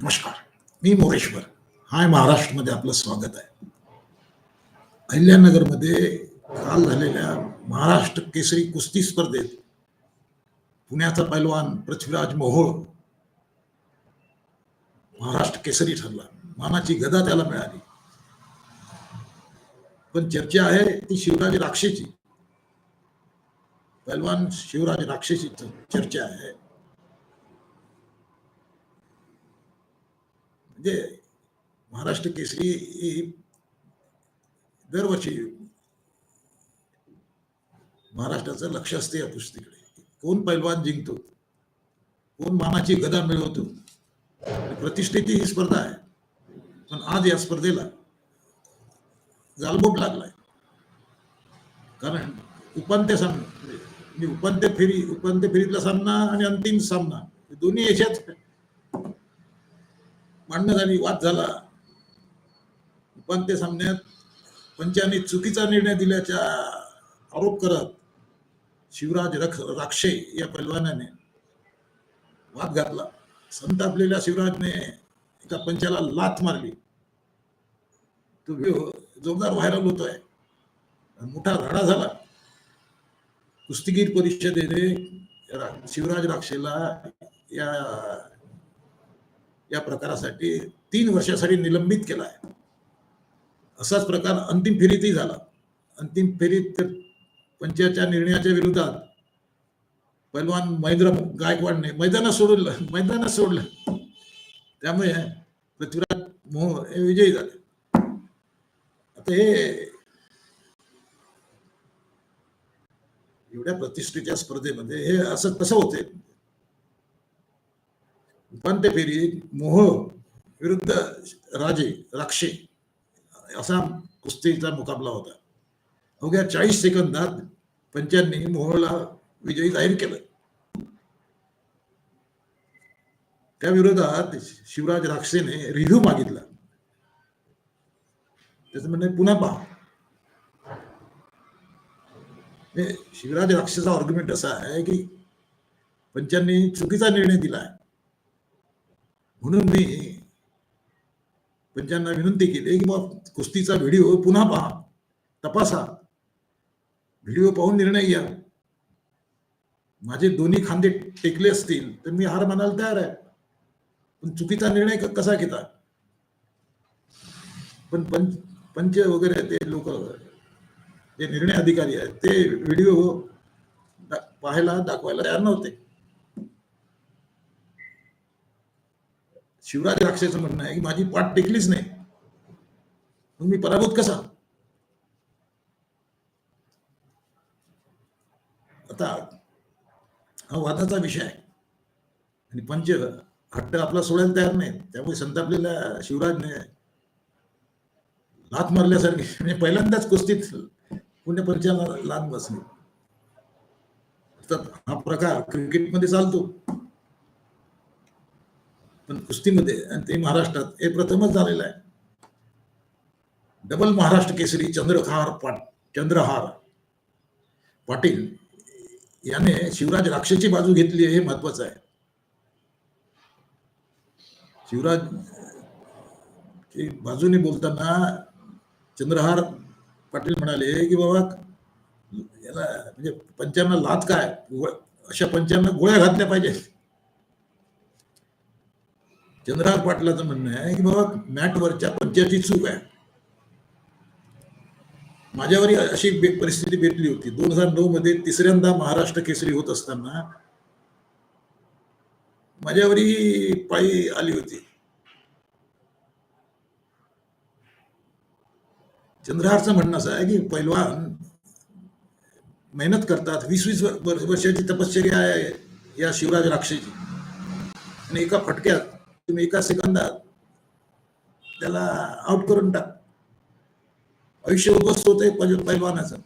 नमस्कार. मी मोरेश्वर. हाय महाराष्ट्रमध्ये आपलं स्वागत आहे. अहिल्यानगरमध्ये काल झालेल्या महाराष्ट्र केसरी कुस्ती स्पर्धेत पुण्याचा पैलवान पृथ्वीराज मोहोळ महाराष्ट्र केसरी ठरला. मानाची गदा त्याला मिळाली. पण चर्चा आहे ती शिवराज राक्षेची. पैलवान शिवराज राक्षेची चर्चा आहे. म्हणजे महाराष्ट्र केसरी ही दरवर्षी महाराष्ट्राचं लक्ष असते या पुस्तिकडे कोण पैलवान जिंकतो? कोण मानाची गदा मिळवतो? प्रतिष्ठेची ही स्पर्धा आहे. पण आज या स्पर्धेला गालबोट लागलाय. कारण उपांत्य सामना मी उपांत्य फेरी उपांत्य फेरीतला सामना आणि अंतिम सामना दोन्ही याच्यात भांडणं झाली वाद झाला. उपांत्य सामन्यात पंचांनी चुकीचा निर्णय दिल्याचा आरोप करत शिवराज रख राक्षे या पैलवानाने वाद घातला. संतापलेल्या शिवराजने एका पंचाला लाथ मारली. तो व्हिडिओ जोरदार व्हायरल होतोय. मोठा राडा झाला. कुस्तीगीर परिषदेने शिवराज राक्षेला या या प्रकारासाठी तीन वर्षासाठी निलंबित केला आहे. असाच प्रकार अंतिम फेरीतही झाला. अंतिम फेरीत पंचाच्या पंचायतच्या निर्णयाच्या विरोधात पैलवान महेंद्र गायकवाडने मैदानात सोडलं मैदानात सोडलं. त्यामुळे पृथ्वीराज मोह हे विजयी झाले. आता हे एवढ्या प्रतिष्ठेच्या स्पर्धेमध्ये हे असं कसं होते? उपांत्य फेरीत मोह विरुद्ध राजे राक्षे असा कुस्तीचा मुकाबला होता. अवघ्या चाळीस सेकंदात पंचांनी मोहला विजयी जाहीर केलं. त्या विरोधात शिवराज राक्षेने रिव्ह्यू मागितला. त्याचं म्हणणं पुन्हा पहा. शिवराज राक्षेचा ऑर्ग्युमेंट असा आहे की पंचांनी चुकीचा निर्णय दिला आहे म्हणून मी पंचांना विनंती केली की मग कुस्तीचा व्हिडिओ पुन्हा पहा तपासा. व्हिडिओ पाहून निर्णय घ्या. माझे दोन्ही खांदे टेकले असतील तर मी हार मानायला तयार आहे. पण चुकीचा निर्णय कसा घेता? पण पंच पंच वगैरे ते लोक जे निर्णय अधिकारी आहेत ते व्हिडिओ पाहायला दाखवायला तयार नव्हते. शिवराज राक्षेचं म्हणणं आहे की माझी पाठ टेकलीच नाही. मग मी पराभूत कसा? आता हा वादाचा विषय आहे. आणि पंच हट्ट आपला सोडायला तयार नाही त्यामुळे संतापलेल्या शिवराजने लाथ मारल्यासारखी म्हणजे पहिल्यांदाच कुस्तीत पुण्य पंचाला लाथ बसली. हा प्रकार क्रिकेटमध्ये चालतो. पण कुस्तीमध्ये आणि ते महाराष्ट्रात हे प्रथमच झालेलं आहे. डबल महाराष्ट्र केसरी चंद्रहार पाट चंद्रहार पाटील याने शिवराज राक्षेची बाजू घेतली आहे हे महत्वाचं आहे. शिवराज बाजूने बोलताना चंद्रहार पाटील म्हणाले की बाबा याला म्हणजे पंचांना लात काय? अशा पंचांना गोळ्या घातल्या पाहिजे चंद्रहार पाटलाचं म्हणणं आहे की बाबा मॅटवरच्या पंचाची चूक आहे. माझ्यावरही अशी परिस्थिती भेटली होती. दोन हजार नऊ मध्ये तिसऱ्यांदा महाराष्ट्र केसरी होत असताना माझ्यावरही पायी आली होती. चंद्रहारचं म्हणणं असं आहे की पैलवान मेहनत करतात. वीस वीस वर्षाची तपश्चर्या आहे या शिवराज राक्षेची. आणि एका फटक्यात तुम्ही एका सेकंदात त्याला आउट करून टाक. आयुष्य उद्ध्वस्त होते पैलवानाचं.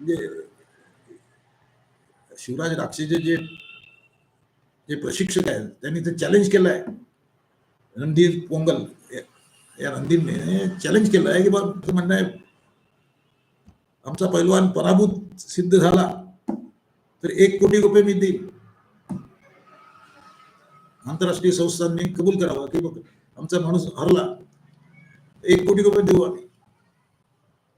म्हणजे शिवराज राक्षेचे जे जे प्रशिक्षक आहेत त्यांनी ते चॅलेंज केलं आहे रणधीर पोंगल या- रणधीरने चॅलेंज केलं आहे की बा म्हणणं आहे आमचा पैलवान पराभूत सिद्ध झाला. तर एक कोटी रुपये मी देईन. आंतरराष्ट्रीय संस्थांनी कबूल करावं. की बघ आमचा माणूस हरला. एक कोटी रुपये देऊ आम्ही.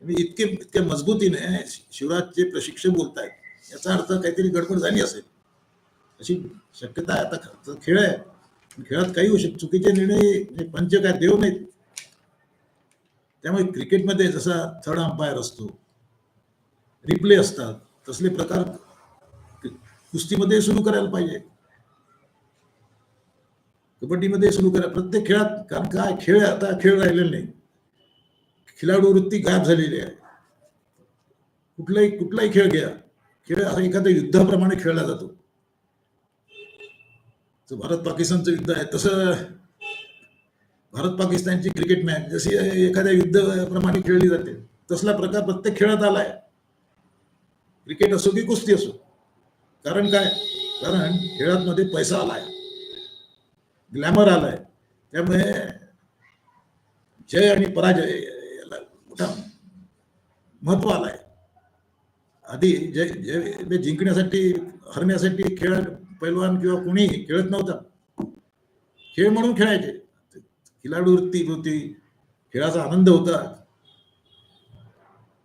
इतके इतक्या मजबूतीने शिवराजचे प्रशिक्षक बोलतायत याचा अर्थ काहीतरी गडबड झाली असेल. अशी शक्यता आता खेळ आहे. खेळात काही होऊ शकत चुकीचे निर्णय हे पंच काय देव नाहीत त्यामुळे क्रिकेटमध्ये जसा थर्ड अंपायर असतो रिप्ले असतात तसले प्रकार कुस्तीमध्ये सुरू करायला पाहिजे. कबड्डीमध्ये सुरू करा. प्रत्येक खेळात, कारण काय? खेळ आता खेळ राहिलेला नाही खिलाडू वृत्ती गायब झालेली आहे. कुठलाही कुठलाही खेळ घ्या. खेळ हा एखाद्या युद्धाप्रमाणे खेळला जातो. भारत पाकिस्तानचं युद्ध आहे, तसं भारत पाकिस्तानची क्रिकेट मॅच, जशी एखाद्या युद्धाप्रमाणे खेळली जाते, तसला प्रकार प्रत्येक खेळात आलाय. क्रिकेट असो की कुस्ती असो. कारण काय? कारण खेळांमध्ये पैसा आलाय. ग्लॅमर आलाय. त्यामुळे जय आणि पराजय याला मोठा महत्त्व आलाय. आधी जय जय जिंकण्यासाठी हरण्यासाठी खेळ पैलवान किंवा कोणी खेळत नव्हता. खेळ म्हणून खेळायचे. खिलाडू वृत्ती होती. खेळाचा आनंद होता.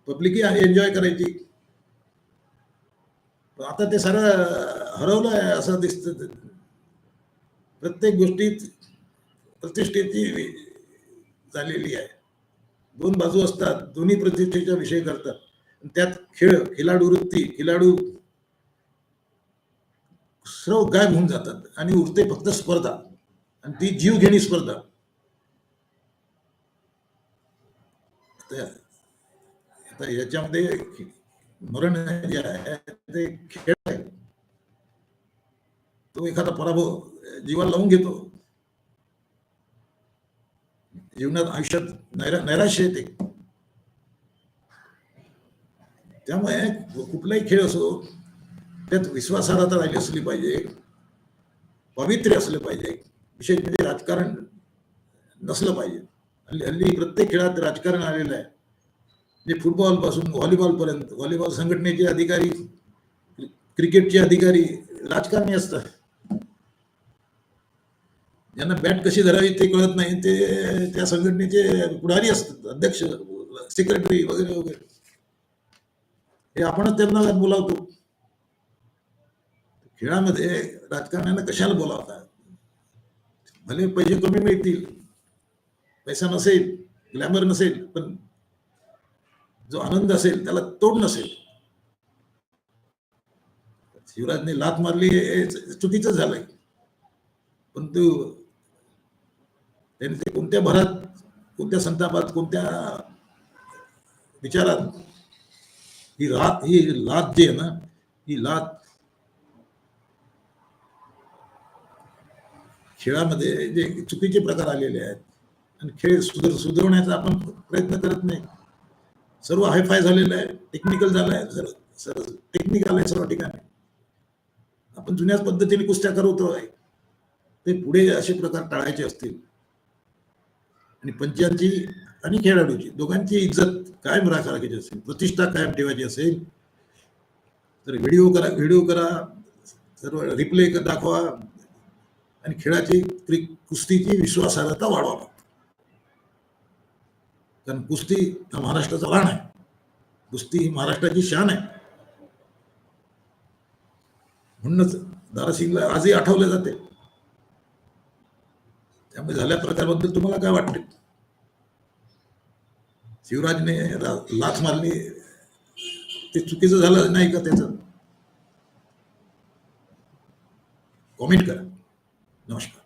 पब्लिकही एन्जॉय करायची. आता ते सारं हरवलं आहे असं दिसतं प्रत्येक गोष्टीत प्रतिष्ठेची झालेली आहे. दोन बाजू असतात दोन्ही प्रतिष्ठेचा विषय करतात. आणि त्यात खेळ खिलाडू वृत्ती खिलाडू सर्व गायब होऊन जातात आणि उरते फक्त स्पर्धा. आणि ती जीव घेणी स्पर्धा. आता याच्यामध्ये मरण जे आहे ते खेळ आहे. तो एखादा पराभव जीवाला लावून घेतो. जीवनात आयुष्यात नैरा नैराश्य येते. त्यामुळे कुठलाही खेळ असो त्यात विश्वासार्हता राहिली असली पाहिजे पावित्र्य असलं पाहिजे विशेष म्हणजे राजकारण नसलं पाहिजे. हल्ली हल्ली प्रत्येक खेळात राजकारण आलेलं आहे. म्हणजे फुटबॉलपासून व्हॉलीबॉल पर्यंत व्हॉलीबॉल संघटनेचे अधिकारी क्रिकेटचे अधिकारी राजकारणी असतात. ज्यांना बॅट कशी धरावी ते कळत नाही ते त्या संघटनेचे पुढारी असतात अध्यक्ष सेक्रेटरी वगैरे वगैरे. हे आपणच त्यांना बोलावतो. खेळामध्ये राजकारण्यांना कशाला बोलावता? भले पैसे कमी मिळतील पैसा नसेल ग्लॅमर नसेल पण जो आनंद असेल त्याला तोड नसेल. शिवराजने लात मारली हे चुकीचं झालंय. परंतु त्याने ते कोणत्या भरात कोणत्या संतापात कोणत्या विचारात ही रात ही लात जी आहे ना ही लात खेळामध्ये जे चुकीचे प्रकार आलेले आहेत आणि खेळ सुधर सुधरवण्याचा आपण प्रयत्न करत नाही. सर्व हायफाय झालेलं आहे टेक्निकल झालं आहे सर सर टेक्निक आलंय सर्व ठिकाणी. आपण जुन्याच पद्धतीने कुस्त्या करवतो आहे ते पुढे असे प्रकार टाळायचे असतील. आणि पंचांची आणि खेळाडूची दोघांची इज्जत कायम राखायची असेल प्रतिष्ठा कायम ठेवायची असेल तर व्हिडिओ करा व्हिडिओ करा सर्व रिप्ले दाखवा आणि खेळाची कुस्तीची विश्वासार्हता वाढवा. कारण कुस्ती हा महाराष्ट्राचा राण आहे. कुस्ती ही महाराष्ट्राची शान आहे. म्हणूनच दारासिंगला आजही आठवले जाते. त्यामुळे झाल्या प्रकाराबद्दल तुम्हाला काय वाटते? शिवराजने लाच मारली. ते चुकीचं झालं नाही का त्याचं? कॉमेंट करा. नमस्कार.